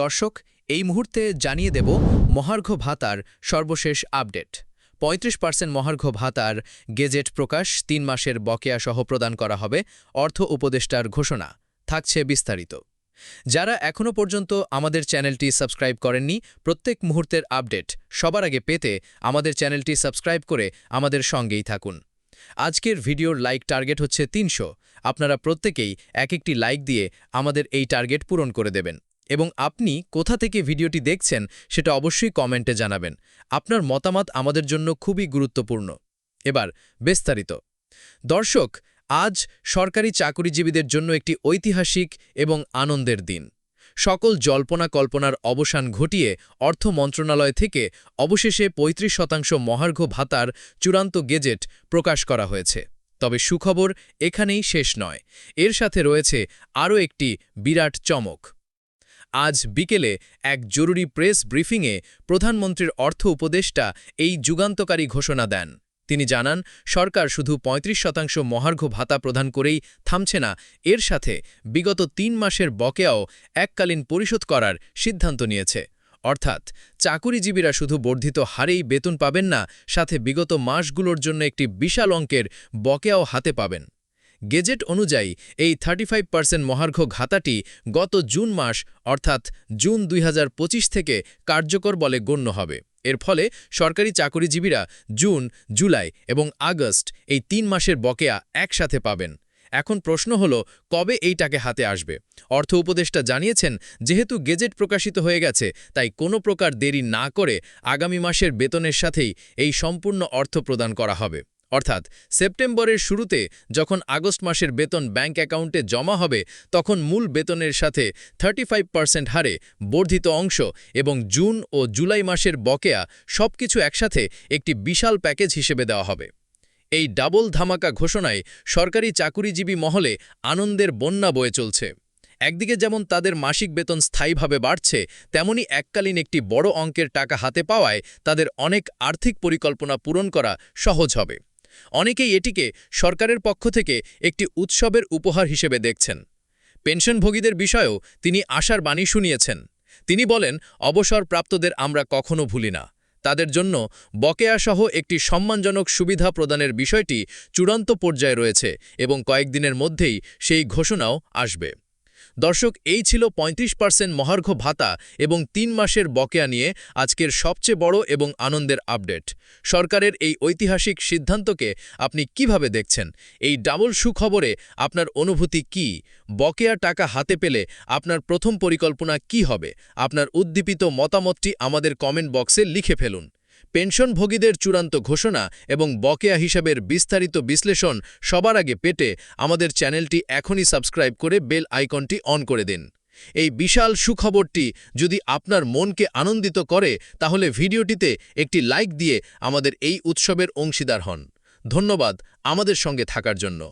দর্শক, এই মুহূর্তে জানিয়ে দেব মহার্ঘ ভাতার সর্বশেষ আপডেট। পঁয়ত্রিশ পার্সেন্ট মহার্ঘ ভাতার গেজেট প্রকাশ তিন মাসের বকেয়া সহ প্রদান করা হবে, অর্থ উপদেষ্টার ঘোষণা। থাকছে বিস্তারিত। যারা এখনও পর্যন্ত আমাদের চ্যানেলটি সাবস্ক্রাইব করেননি, প্রত্যেক মুহূর্তের আপডেট সবার আগে পেতে আমাদের চ্যানেলটি সাবস্ক্রাইব করে আমাদের সঙ্গেই থাকুন। আজকের ভিডিওর লাইক টার্গেট হচ্ছে তিনশো। আপনারা প্রত্যেকেই এক একটি লাইক দিয়ে আমাদের এই টার্গেট পূরণ করে দেবেন। এবং আপনি কোথা থেকে ভিডিওটি দেখছেন সেটা অবশ্যই কমেন্টে জানাবেন। আপনার মতামত আমাদের জন্য খুবই গুরুত্বপূর্ণ। এবার, বিস্তারিত। দর্শক, আজ সরকারি চাকুরিজীবীদের জন্য একটি ঐতিহাসিক এবং আনন্দের দিন। সকল জল্পনা কল্পনার অবসান ঘটিয়ে অর্থ মন্ত্রণালয় থেকে অবশেষে ৩৫ শতাংশ মহার্ঘ ভাতার চূড়ান্ত গেজেট প্রকাশ করা হয়েছে। তবে সুখবর এখানেই শেষ নয়। এর সাথে রয়েছে আরও একটি বিরাট চমক। আজ বিকেলে এক জরুরি প্রেস ব্রিফিংয়ে প্রধানমন্ত্রীর অর্থ উপদেষ্টা এই যুগান্তকারী ঘোষণা দেন। তিনি জানান, সরকার শুধু ৩৫ শতাংশ মহার্ঘ ভাতা প্রদান করেই থামছে না, এর সাথে বিগত তিন মাসের বকেয়াও এককালীন পরিশোধ করার সিদ্ধান্ত নিয়েছে। অর্থাৎ, চাকুরিজীবীরা শুধু বর্ধিত হারেই বেতন পাবেন না, সাথে বিগত মাসগুলোর জন্য একটি বিশাল অঙ্কের বকেয়াও হাতে পাবেন। গেজেট অনুযায়ী এই থার্টি ফাইভ পার্সেন্ট মহার্ঘ ঘাতাটি গত জুন মাস, অর্থাৎ জুন দুই হাজার পঁচিশ থেকে কার্যকর বলে গণ্য হবে। এর ফলে সরকারি চাকরিজীবীরা জুন, জুলাই এবং আগস্ট এই তিন মাসের বকেয়া একসাথে পাবেন। এখন প্রশ্ন হল, কবে এই টাকে হাতে আসবে? অর্থ উপদেষ্টা জানিয়েছেন, যেহেতু গেজেট প্রকাশিত হয়ে গেছে, তাই কোনো প্রকার দেরি না করে আগামী মাসের বেতনের সাথেই এই সম্পূর্ণ অর্থ প্রদান করা হবে। অর্থাৎ সেপ্টেম্বরের শুরুতে যখন আগস্ট মাসের বেতন ব্যাংক অ্যাকাউন্টে জমা হবে, তখন মূল বেতনের সাথে থার্টি হারে বর্ধিত অংশ এবং জুন ও জুলাই মাসের বকেয়া সবকিছু একসাথে একটি বিশাল প্যাকেজ হিসেবে দেওয়া হবে। এই ডাবল ধামাকা ঘোষণায় সরকারি চাকুরিজীবী মহলে আনন্দের বন্যা বয়ে চলছে। একদিকে যেমন তাদের মাসিক বেতন স্থায়ীভাবে বাড়ছে, তেমনি এককালীন একটি বড় অঙ্কের টাকা হাতে পাওয়ায় তাদের অনেক আর্থিক পরিকল্পনা পূরণ করা সহজ হবে। অনেকেই এটিকে সরকারের পক্ষ থেকে একটি উৎসবের উপহার হিসেবে দেখছেন। পেনশনভোগীদের বিষয়েও তিনি আশার বাণী শুনিয়েছেন। তিনি বলেন, অবসরপ্রাপ্তদের আমরা কখনো ভুলি না। তাদের জন্য বকেয়াসহ একটি সম্মানজনক সুবিধা প্রদানের বিষয়টি চূড়ান্ত পর্যায়ে রয়েছে এবং কয়েকদিনের মধ্যেই সেই ঘোষণাও আসবে। দর্শক, এই ছিল ৩৫ পার্সেন্ট মহার্ঘ ভাতা এবং তিন মাসের বকেয়া নিয়ে আজকের সবচেয়ে বড় এবং আনন্দের আপডেট। সরকারের এই ঐতিহাসিক সিদ্ধান্তকে আপনি কীভাবে দেখছেন? এই ডাবল সুখবরে আপনার অনুভূতি কি? বকেয়া টাকা হাতে পেলে আপনার প্রথম পরিকল্পনা কি হবে? আপনার উদ্দীপিত মতামতটি আমাদের কমেন্ট বক্সে লিখে ফেলুন। পেনশনভোগীদের চূড়ান্ত ঘোষণা এবং বকেয়া হিসাবের বিস্তারিত বিশ্লেষণ সবার আগে পেটে আমাদের চ্যানেলটি এখনই সাবস্ক্রাইব করে বেল আইকনটি অন করে দিন। এই বিশাল সুখবরটি যদি আপনার মনকে আনন্দিত করে, তাহলে ভিডিওটিতে একটি লাইক দিয়ে আমাদের এই উৎসবের অংশীদার হন। ধন্যবাদ আমাদের সঙ্গে থাকার জন্য।